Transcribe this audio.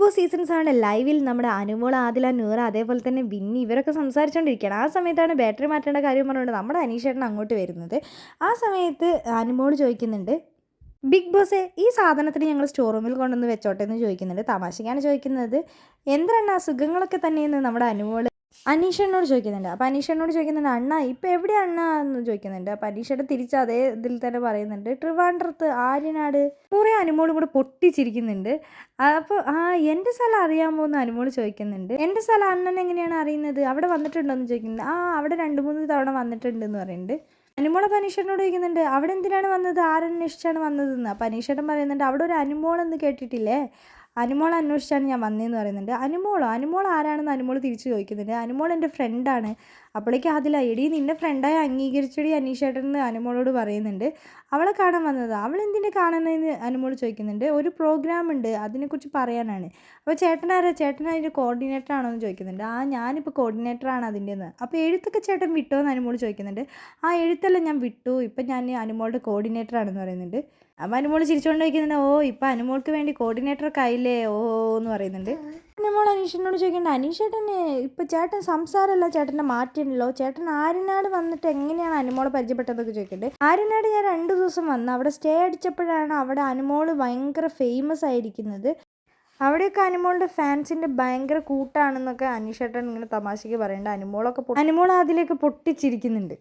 Boss season സെവന്റെ ലൈവിൽ നമ്മുടെ അനുമോൾ ആദില നൂറ അതേപോലെ തന്നെ വിന്നി ഇവരൊക്കെ സംസാരിച്ചുകൊണ്ടിരിക്കുകയാണ് ആ സമയത്താണ് ബാറ്ററി മാറ്റേണ്ട കാര്യം പറഞ്ഞുകൊണ്ട് നമ്മുടെ അനീഷേട്ടൻ അങ്ങോട്ട് വരുന്നത്. ആ സമയത്ത് അനുമോൾ ചോദിക്കുന്നുണ്ട് ബിഗ് ബോസ് ഈ സാധനത്തിന് ഞങ്ങൾ സ്റ്റോർ റൂമിൽ കൊണ്ടുവന്ന് വെച്ചോട്ടെ? എന്ന് ചോദിക്കുന്നുണ്ട്. തമാശയ്ക്കാണ് ചോദിക്കുന്നത് എന്താണ് അസുഖങ്ങളൊക്കെ തന്നെയെന്ന് നമ്മുടെ അനുമോൾ അനീഷനോട് ചോദിക്കുന്നുണ്ട്. അപ്പോൾ അനീഷണ്ണോട് ചോദിക്കുന്നുണ്ട് അണ്ണ ഇപ്പോൾ എവിടെ അണ്ണ? എന്ന് ചോദിക്കുന്നുണ്ട്. അപ്പോൾ അനീഷയുടെ തിരിച്ച് അതേ ഇതിൽ തന്നെ പറയുന്നുണ്ട് ട്രിവാൻഡ്രത്ത് ആര്യനാട് കുറേ അനുമോളും കൂടെ പൊട്ടിച്ചിരിക്കുന്നുണ്ട്. അപ്പോൾ ആ എന്റെ സ്ഥലം അറിയാമോ? എന്ന് അനുമോൾ ചോദിക്കുന്നുണ്ട്. എന്റെ സ്ഥലം അണ്ണൻ എങ്ങനെയാണ് അറിയുന്നത്? അവിടെ വന്നിട്ടുണ്ടോ? എന്ന് ചോദിക്കുന്നത് ആ അവിടെ രണ്ട് മൂന്ന് തവണ വന്നിട്ടുണ്ട് എന്ന് പറയുന്നുണ്ട്. അനുമോള പനീഷേട്ടനോട് ചോദിക്കുന്നുണ്ട് അവിടെ എന്തിനാണ് വന്നത്? ആരന്വേഷിച്ചാണ് വന്നതെന്ന്? അപ്പം പറയുന്നുണ്ട് അവിടെ ഒരു അനുമോൾ എന്ന് കേട്ടിട്ടില്ലേ? അനുമോൾ അന്വേഷിച്ചാണ് ഞാൻ വന്നതെന്ന് പറയുന്നുണ്ട്. അനുമോളോ? അനുമോൾ ആരാണെന്ന് അനുമോൾ തിരിച്ചു ചോദിക്കുന്നുണ്ട്. അനുമോൾ എന്റെ ഫ്രണ്ടാണ്. അപ്പോഴേക്കും അതില എടി നിന്റെ ഫ്രണ്ടായി അംഗീകരിച്ചടി അനീഷേട്ടൻ എന്ന് അനുമോളോട് പറയുന്നുണ്ട്. അവളെ കാണാൻ വന്നത്? അവൾ എന്തിനെ കാണുന്നതെന്ന് അനുമോൾ ചോദിക്കുന്നുണ്ട്. ഒരു പ്രോഗ്രാം ഉണ്ട് അതിനെക്കുറിച്ച് പറയാനാണ്. അപ്പോൾ ചേട്ടനാരാ? ചേട്ടൻ അതിന്റെ കോർഡിനേറ്റർ ആണോ എന്ന് ചോദിക്കുന്നുണ്ട്. ആ ഞാനിപ്പോൾ കോർഡിനേറ്റർ ആണ് അതിന്റെന്ന്. അപ്പോൾ എഴുത്തൊക്കെ ചേട്ടൻ വിട്ടോ എന്ന് അനുമോൾ ചോദിക്കുന്നുണ്ട്. ആ എഴുത്തെല്ലാം ഞാൻ വിട്ടു. ഇപ്പം ഞാൻ അനുമോളുടെ കോർഡിനേറ്റർ ആണെന്ന് പറയുന്നുണ്ട്. അപ്പം അനുമോൾ ചിരിച്ചുകൊണ്ട് ചോദിക്കുന്നുണ്ട് ഓ ഇപ്പൊ അനുമോൾക്ക് വേണ്ടി കോർഡിനേറ്റർ ഒക്കെ ആയില്ലേ? ഓ എന്ന് പറയുന്നുണ്ട്. അനുമോൾ അനീഷനോട് ചോദിക്കണ്ട അനീഷേട്ടനെ ഇപ്പൊ ചേട്ടൻ സംസാരമല്ല ചേട്ടന്റെ മാറ്റിയിട്ടുണ്ടല്ലോ ചേട്ടൻ ആര്യനാട് വന്നിട്ട് എങ്ങനെയാണ് അനുമോളെ പരിചയപ്പെട്ടതൊക്കെ ചോദിക്കുന്നുണ്ട്. ആര്യനാട് ഞാൻ രണ്ട് ദിവസം വന്നു. അവിടെ സ്റ്റേ അടിച്ചപ്പോഴാണ് അവിടെ അനുമോൾ ഭയങ്കര ഫേമസ് ആയിരിക്കുന്നത്. അവിടെയൊക്കെ അനുമോളുടെ ഫാൻസിന്റെ ഭയങ്കര കൂട്ടാണെന്നൊക്കെ അനീഷേട്ടൻ ഇങ്ങനെ തമാശയ്ക്ക് പറയുന്നുണ്ട്. അനുമോളൊക്കെ അനുമോൾ അതിലേക്ക് പൊട്ടിച്ചിരിക്കുന്നുണ്ട്.